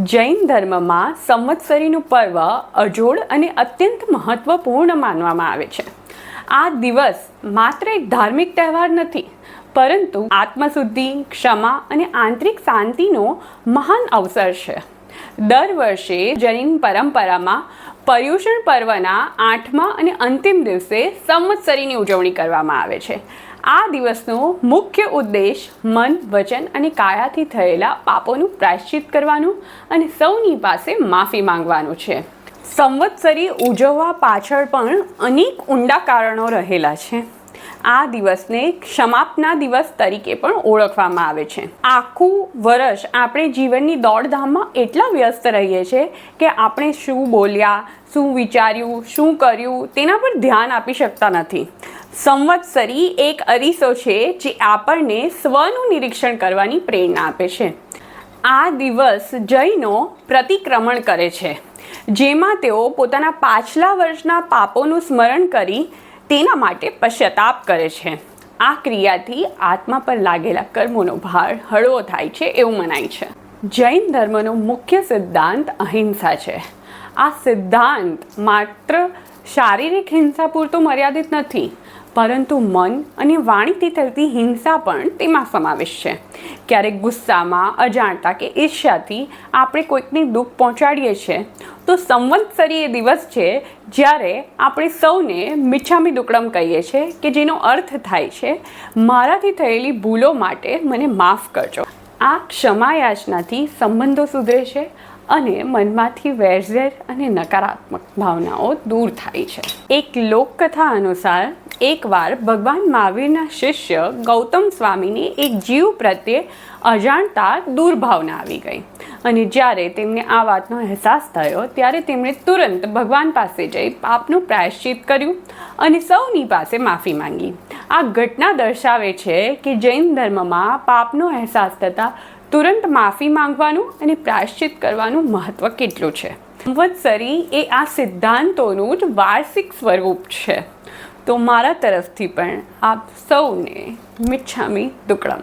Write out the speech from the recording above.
જૈન ધર્મમાં સંવત્સરીનું પર્વ અજોડ અને અત્યંત મહત્વપૂર્ણ માનવામાં આવે છે. આ દિવસ માત્ર એક ધાર્મિક તહેવાર નથી, પરંતુ આત્મશુદ્ધિ, ક્ષમા અને આંતરિક શાંતિનો મહાન અવસર છે. દર વર્ષે જૈન પરંપરામાં પર્યુષણ પર્વના આઠમા અને અંતિમ દિવસે સંવત્સરીની ઉજવણી કરવામાં આવે છે. આ દિવસનો મુખ્ય ઉદ્દેશ મન વચન અને કાયાથી થયેલા પાપોનું પ્રાયશ્ચિત કરવાનું અને સૌની પાસે માફી માંગવાનું છે. સંવત્સરી ઉજવવા પાછળ પણ અનેક ઊંડા કારણો રહેલા છે. આ દિવસને ક્ષમાપના દિવસ તરીકે પણ ઓળખવામાં આવે છે. આખું વર્ષ આપણે જીવનની દોડધામમાં એટલા વ્યસ્ત રહીએ છીએ કે આપણે શું બોલ્યા, શું વિચાર્યું, શું કર્યું તેના પર ધ્યાન આપી શકતા નથી. સંવત્સરી એક અરીસો છે જે આપણને સ્વનું નિરીક્ષણ કરવાની પ્રેરણા આપે છે. આ દિવસ જૈનો પ્રતિક્રમણ કરે છે. જેમાં તેઓ પોતાના પાછલા વર્ષના પાપોનું સ્મરણ કરી તેના માટે પશ્ચાતાપ કરે છે. આ ક્રિયાથી આત્મા પર લાગેલા કર્મોનો ભાર હળવો થાય છે એવું મનાય છે. જૈન ધર્મનો મુખ્ય સિદ્ધાંત અહિંસા છે. આ સિદ્ધાંત માત્ર શારીરિક હિંસા પૂરતો મર્યાદિત નથી પરંતુ મન અને વાણીથી થતી હિંસા પણ તેમાં સમાવેશ છે. ક્યારેક ગુસ્સામાં, અજાણતા કે ઈર્ષ્યાથી આપણે કોઈકને દુઃખ પહોંચાડીએ છીએ, તો સંવત્સરી એ દિવસ છે જ્યારે આપણે સૌને મિચ્છામી દુકડમ કહીએ છીએ કે જેનો અર્થ થાય છે, મારાથી થયેલી ભૂલો માટે મને માફ કરજો. આ ક્ષમા યાચનાથી સંબંધો સુધરે છે અને મનમાંથી વેરઝેર અને નકારાત્મક ભાવનાઓ દૂર થાય છે. એક લોકકથા અનુસાર એકવાર ભગવાન મહાવીરના શિષ્ય ગૌતમ સ્વામીની એક જીવ પ્રત્યે અજાણતા દુર્ભાવના આવી ગઈ. અને જ્યારે તેમને આ વાતનો અહેસાસ થયો, ત્યારે તેમણે તુરંત ભગવાન પાસે જઈ પાપનું પ્રાયશ્ચિત કર્યું અને સૌની પાસે માફી માંગી. આ ઘટના દર્શાવે છે કે જૈન ધર્મમાં પાપનો અહેસાસ થતાં તુરંત માફી માંગવાનું અને પ્રાયશ્ચિત કરવાનું મહત્ત્વ કેટલું છે? સંવત્સરી એ આ સિદ્ધાંતોનું જ વાર્ષિક સ્વરૂપ છે. તો મારા તરફથી પણ આપ સૌને મિચ્છામી દુકડમ.